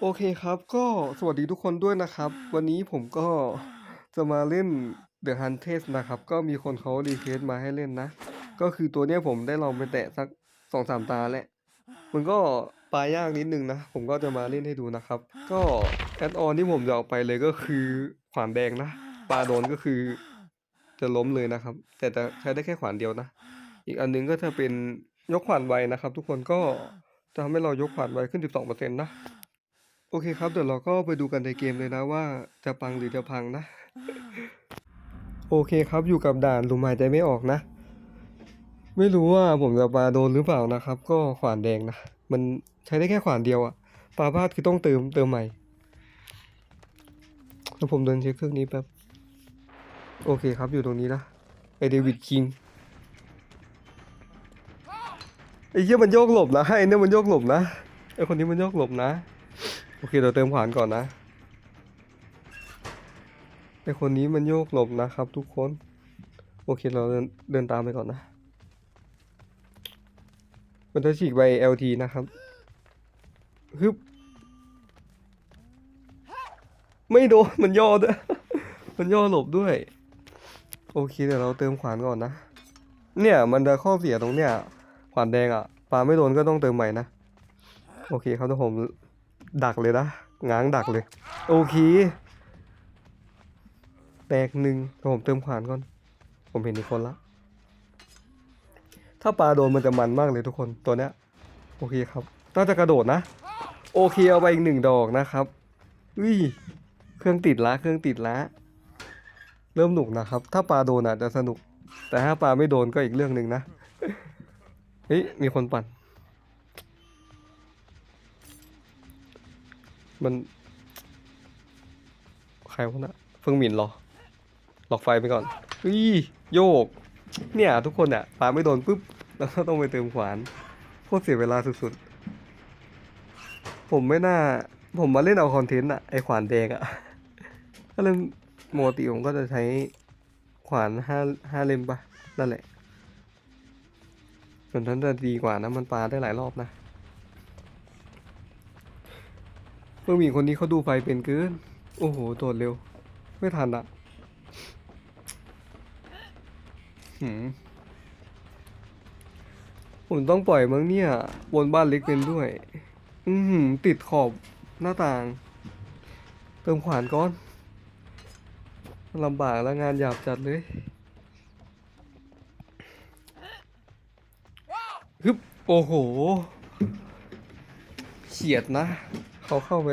โอเคครับ ก็สวัสดีทุกคนด้วยนะครับ วันนี้ผมก็จะมาเล่น The Huntress นะครับ ก็มีคนเขารีเควสมาให้เล่นนะ ก็คือตัวเนี้ยผมได้ลองไปแตะสักสองสามตาแหล้วมันก็ปลายยากนิดนึงนะ ผมก็จะมาเล่นให้ดูนะครับ ก็แอดออนที่ผมจะเอาไปเลยก็คือขวานแดงนะปลาโดนก็คือ จะล้มเลยนะครับ แต่จะใช้ได้แค่ขวานเดียวนะ อีกอันนึงก็จะเป็นยกขวานไวนะครับ ทุกคนก็จะทำให้เรายกขวานไวขึ้น 12%นะ โอเคครับ เดี๋ยวเราก็ไปดูกันในเกมเลยนะว่าจะปังหรือจะพังนะ โอเคครับอยู่กับด่านลมหายใจไม่ออกนะ ไม่รู้ว่าผมจะปาโดนหรือเปล่านะครับ ก็ขวานแดงนะ มันใช้ได้แค่ขวานเดียวอะปาพลาดคือต้องเติมเติมใหม่แล้วผมเดินเช็คเครื่องนี้แป๊บ โอเคครับอยู่ตรงนี้นะไอเดวิดคิงไอ้เหี้ยมันโยกหลบนะไอ้เนี่ยมันโยกหลบนะไอ้คนนี้มันโยกหลบนะ โอเคเดี๋ยวเติมขวานก่อนนะไอคนนี้มันโยกหลบนะครับทุกคน โอเคเราเดินเดินตามไปก่อนนะ มันจะฉีกไป LT นะครับฮึบไม่โดนมันย่อด้วย มันย่อหลบด้วย โอเคเดี๋ยวเราเติมขวานก่อนนะ เนี่ยมันจะข้อเสียตรงเนี้ย ขวานแดงอะปลาไม่โดนก็ต้องเติมใหม่นะ โอเคครับเดี๋ยวผม ดักเลยนะง้างดักเลย โอเค แตกหนึ่งผมเติมขวานก่อน ผมเห็นอีกคนละ ถ้าปลาโดนมันจะมันมากเลยทุกคนตัวเนี้ย โอเคครับ น่าจะกระโดดนะ โอเคเอาไปอีกหนึ่งดอกนะครับอุ้ยเครื่องติดละเครื่องติดละ เริ่มหนุกนะครับ ถ้าปลาโดนอาจจะสนุก แต่ถ้าปลาไม่โดนก็อีกเรื่องหนึ่งนะ เฮ้ยมีคนปั่น มัน ใครวะนะเฟิงหมินหรอ หลอกไฟไปก่อนอุ้ยโยก เนี่ย ทุกคนอะปาไม่โดนปุ๊บ แล้วก็ต้องไปเติมขวานโคตรเสียเวลาสุดๆ ผมไม่น่า ผมมาเล่นเอาคอนเทนต์อะไอขวานแดงอะก็เลยปกติผมก็จะใช้ขวานห้าห้าเล่มปะนั่นแหละส่วนนั้นจะดีกว่านะ มันปาได้หลายรอบนะ เมื่อมีคนนี้เขาดูไฟเป็นเกิน โอ้โหโดดเร็ว ไม่ทันอะหืมผมต้องปล่อยมั้งเนี่ย บนบ้านเล็กเป็นด้วย อือหือติดขอบหน้าต่าง เติมขวานก้อนลำบากแล้วงานหยาบจัดเลยฮึบโอ้โหเฉียดนะ เขาเข้าไป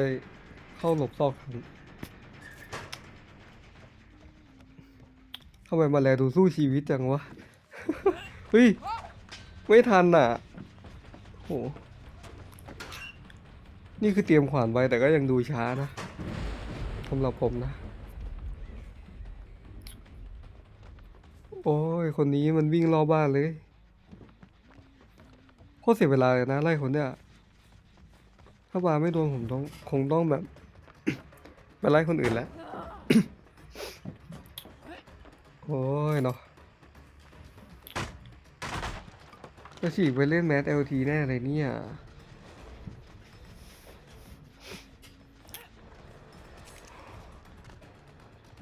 เข้าหลบซอกทันเข้าไปมาแลดูสู้ชีวิตจังวะ เฮ้ย ไม่ทันอะโห นี่คือเตรียมขวานไว้แต่ก็ยังดูช้านะสำหรับผมนะ โอ้ย คนนี้มันวิ่งรอบบ้านเลยโคตรเสียเวลาเลยนะ ไล่คนเนี้ย ถ้าบาไม่โดนผมต้องคงต้องแบบไปไล่คนอื่นแล้ว โอ้ยเนาะจะฉีกไปเล่นแมสเอลทีแน่เลยเนี่ย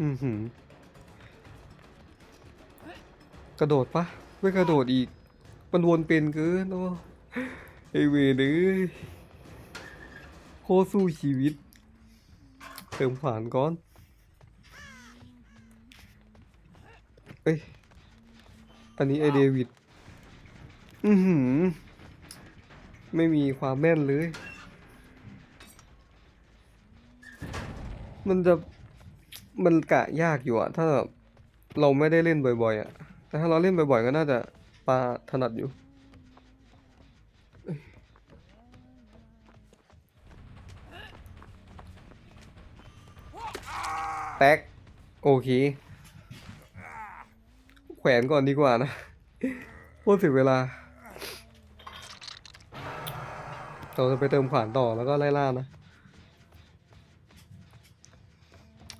อือหือกระโดดปะไม่กระโดดอีก มันวนเป็นเกินโอ้ไอเวรเอ้ย โคตรสู้ชีวิต เติมขวานก่อน เอ้ย อันนี้ไอเดวิด อือหือ ไม่มีความแม่นเลย มันจะ มันกะยากอยู่อะถ้าแบบเราไม่ได้เล่นบ่อยๆอะแต่ถ้าเราเล่นบ่อยๆก็น่าจะปาถนัดอยู่ ตกโอเค แขวนก่อนดีกว่านะโคตรเสียเวลา เราจะไปเติมขวานต่อแล้วก็ไล่ล่านะ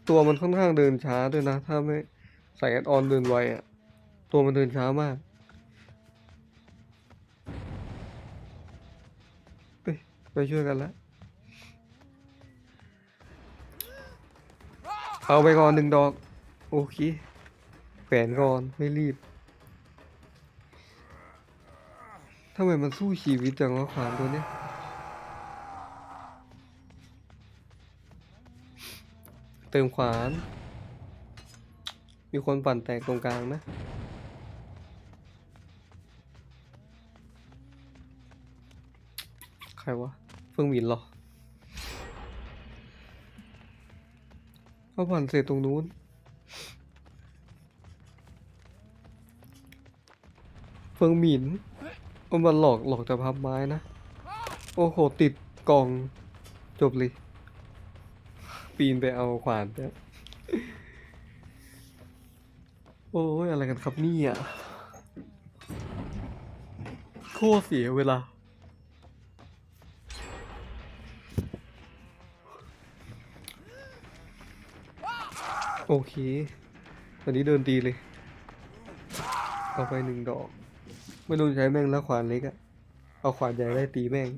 ตัวมันค่อนข้างเดินช้าด้วยนะ ถ้าไม่ใส่แอดออนเดินไวอะ่ะ ตัวมันเดินช้ามากไปไปช่วยกันแล้ว เอาไปก่อนหนึ่งดอก โอเคแฝนก่อนไม่รีบทำไมมันสู้ชีวิตจังวะขวานตัวเนี้ยเติมขวาน มีคนปั่นแตกตรงกลางนะใครวะเฟิงหมินเหรอ เขาปั่นเสร็จตรงนู้น เฟิงหมินมันมาหลอกหลอกจะพับไม้นะ โอ้โห ติดกล่อง จบเลย ปีนไปเอาขวานไปโอ้ยอะไรกันครับนี่ยโคตรเสียเวลา โอเคตอนนี้เดินดีเลยเอาไปหนึ่งดอก ไม่รู้ใช้แม่งแล้วขวานเล็กอะเอาขวานใหญ่ได้ตีแม่ง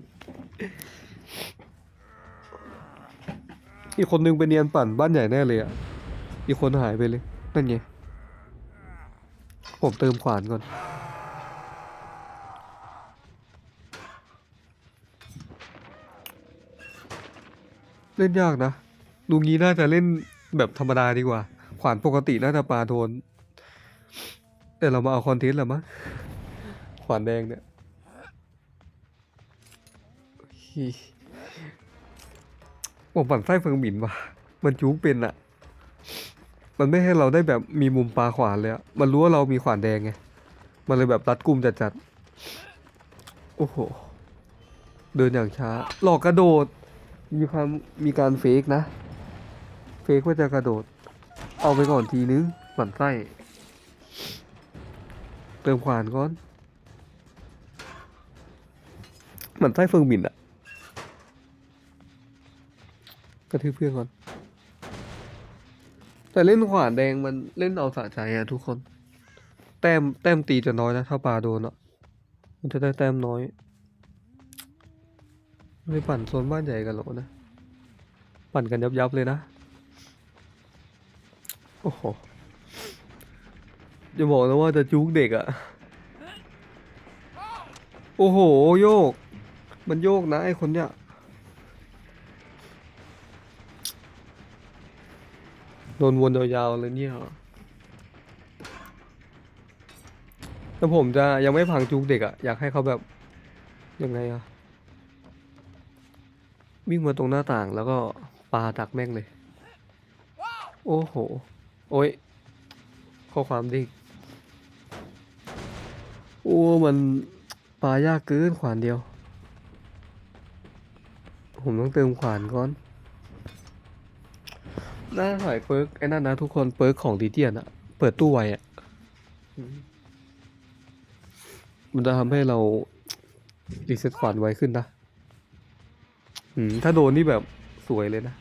อีกคนนึงไปเนียนปั่นบ้านใหญ่แน่เลยอะอีกคนหายไปเลย นั่นไง ผมเติมขวานก่อน เล่นยากนะ ดูงี้น่าจะเล่น แบบธรรมดาดีกว่า ขวานปกติน่าจะปลาโดนแต่เรามาเอาคอนเทนต์แหละมั้งขวานแดงเนี่ยผมปั่นไส้เฟิงหมินว่ะ มันจุกเป็นอะมันไม่ให้เราได้แบบมีมุมปลาขวานเลยอะมันรู้ว่าเรามีขวานแดงไง มันเลยแบบรัดกุมจัดๆ โอ้โห เดินอย่างช้า หลอกกระโดด มีความมีการเฟกนะ เฟกว่าจะกระโดด เอาไปก่อนทีนึงปั่นไส้เติมขวานก่อนหมันไส้เฟิงหมินอะกระทืบเพื่อนก่อน แต่เล่นขวานแดงมันเล่นเอาสะใจอะทุกคน แต้มแต้มตีจะน้อยนะ ถ้าปลาโดนอะมันจะได้แต้มน้อยไม่ปั่นโซนบ้านใหญ่กันหรอกนะ ปั่นกันยับยับๆเลยนะ โอ้โหจะบอกนะว่าจะจุกเด็กอะโอ้โหโยก มันโยกนะไอคนเนี้ยโดนวนยาวๆเลยเนี่ยแต่ผมจะยังไม่พังจุกเด็กอะอยากให้เขาแบบยังไงอะวิ่งมาตรงหน้าต่างแล้วก็ปาดักแม่งเลย โอ้โห โอ้ยข้อความดิโอ้มันปายากเกินขวานเดียว ผมต้องเติมขวานก่อนน่าถอยเปิร์กไอ้นั่นนะทุกคนเปิร์กของดีเจียนอะเปิดตู้ไวอะมันจะทำให้เรารีเซ็ตขวานไวขึ้นนะถ้าโดนนี่แบบสวยเลยนะ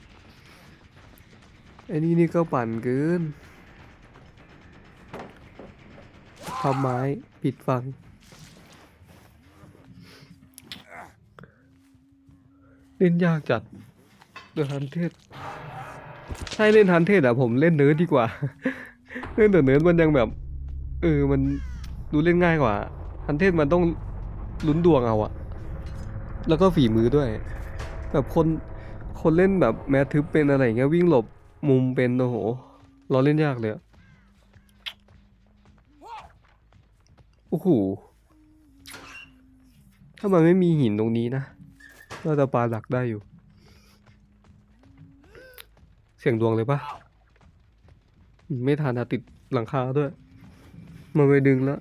ไอ้นี่นี่ก็ปั่นเกินทำไม้ปิดฟัง เล่นยากจัดเดือดฮันเทสใช่เล่นฮันเทสอะผมเล่นเนิร์ดดีกว่า เล่นแต่เนิร์ดมันยังแบบ เออมันดูเล่นง่ายกว่าฮันเทสมันต้องลุ้นดวงเอาอะแล้วก็ฝีมือด้วย แบบคนคนเล่นแบบแมททึบเป็นอะไรเงี้ยวิ่งหลบ มุมเป็นโอ้โหเราเล่นยากเลยอะโอ้โหถ้ามันไม่มีหินตรงนี้นะน่าจะปาหลักได้อยู่ เสียงดวงเลยปะไม่ทันติดหลังคาด้วย มันไปดึงแล้ว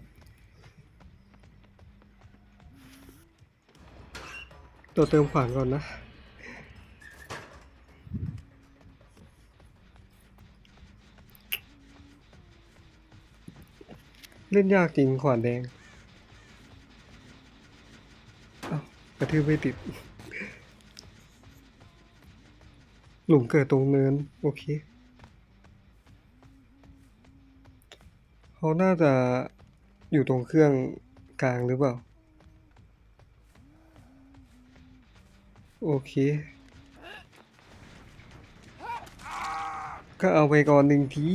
ตัวเติมขวานก่อนนะ เล่นยากจริงขวานแดงเอ้ากระทืบไม่ติด หลุมเกิดตรงเนิน โอเค เขาน่าจะอยู่ตรงเครื่องกลางหรือเปล่า โอเค ก็เอาไปก่อนหนึ่งที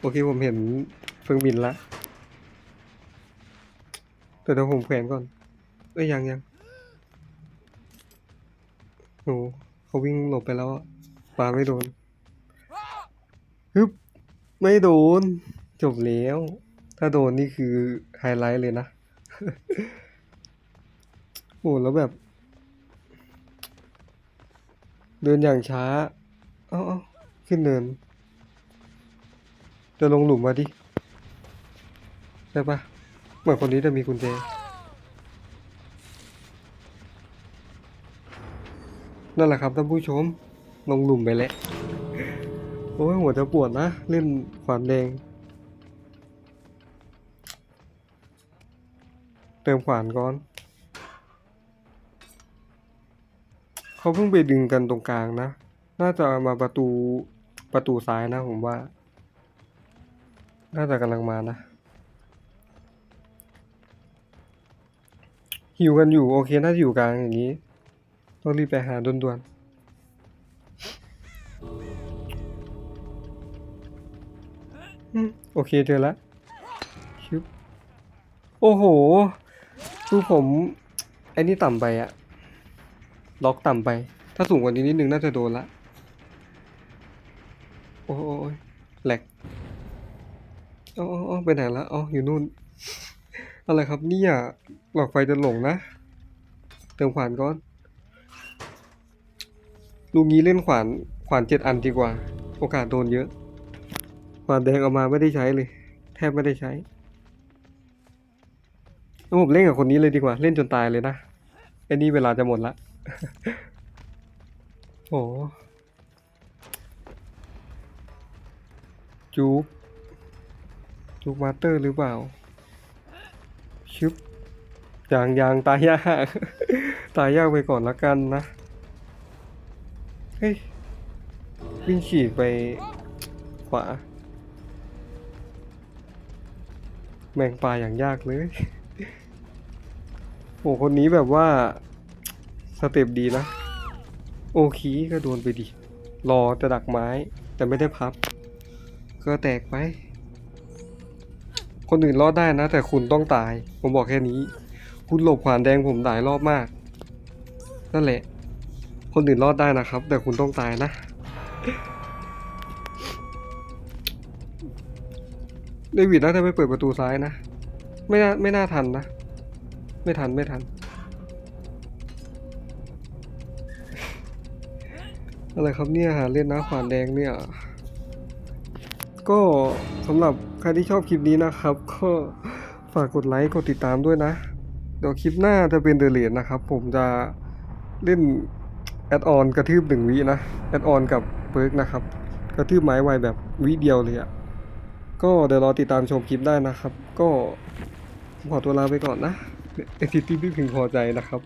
โอเคผมเห็น เครื่องบินละแต่เดี๋ยวผมแขวนก่อน เอ้ยยังยังโอ้เขาวิ่งหลบไปแล้วอะปาไม่โดนฮึบไม่โดน จบแล้ว ถ้าโดนนี่คือไฮไลท์เลยนะ โอ้แล้วแบบ เดินอย่างช้า เอ้าเอ้าขึ้นเนิน จะลงหลุมมาดิ ได้ปะเหมือนคนนี้จะมีกุญแจนั่นแหละครับท่านผู้ชมลงหลุมไปแล้วโอ้ยหัวจะปวดนะเล่นขวานแดง เติมขวานก่อน เขาเพิ่งไปดึงกันตรงกลางนะ น่าจะมาประตูประตูซ้ายนะผมว่า น่าจะกำลังมานะ หิวกันอยู่ โอเค น่าจะอยู่กลางอย่างนี้ ต้องรีบไปหาด่วนๆ โอเคเจอล้วชึบโอ้โหคือผม ไอ้นี่ต่ำไปอะล็อกต่ำไป ถ้าสูงกว่านี้นิดนึงน่าจะโดนละ โอ้ยแหลกอ๋ออ๋ออ๋อไปไหนละอ๋ออยู่นู่น อะไรครับเนี่ยหลอดไฟจะหลงนะ เติมขวานก่อนลูกนี้เล่นขวานขวานเจ็ดอันดีกว่า โอกาสโดนเยอะ ขวานแดงเอามาไม่ได้ใช้เลย แทบไม่ได้ใช้แล้วผมเล่นกับคนนี้เลยดีกว่า เล่นจนตายเลยนะไอ้นี่เวลาจะหมดละโอ้จุกจุกมาสเตอร์หรือเปล่า ชึบยางยางตายยาก ตายยากไปก่อนละกันนะ เฮ้ย วิ่งฉีกไปขวา แมงปลาอย่างยากเลย โอ้คนนี้แบบว่า สเต็ปดีนะ โอเคก็โดนไปดิ รอจะดักไม้ แต่ไม่ได้พับ ก็แตกไป คนอื่นรอดได้นะ แต่คุณต้องตาย ผมบอกแค่นี้ คุณหลบขวานแดงผมหลายรอบมาก นั่นแหละ คนอื่นรอดได้นะครับ แต่คุณต้องตายนะเดวิดน่าจะไปเปิดประตูซ้ายนะ ไม่น่าไม่น่าทันนะ ไม่ทันไม่ทัน อะไรครับเนี่ยหาเล่นนะขวานแดงเนี่ย ก็สำหรับใครที่ชอบคลิปนี้นะครับ ก็ฝากกดไลค์กดติดตามด้วยนะ เดี๋ยวคลิปหน้าจะเป็นเดอะเลนนะครับ ผมจะเล่นแอดออนกระทืบหนึ่งวินะแอดออนกับเปิร์กนะครับ กระทืบไม้ไวแบบวิเดียวเลยอะ่ะก็เดี๋ยวรอติดตามชมคลิปได้นะครับ ก็ขอตัวลาไปก่อนนะไอทิตที่ไม่พึงพอใจนะครับ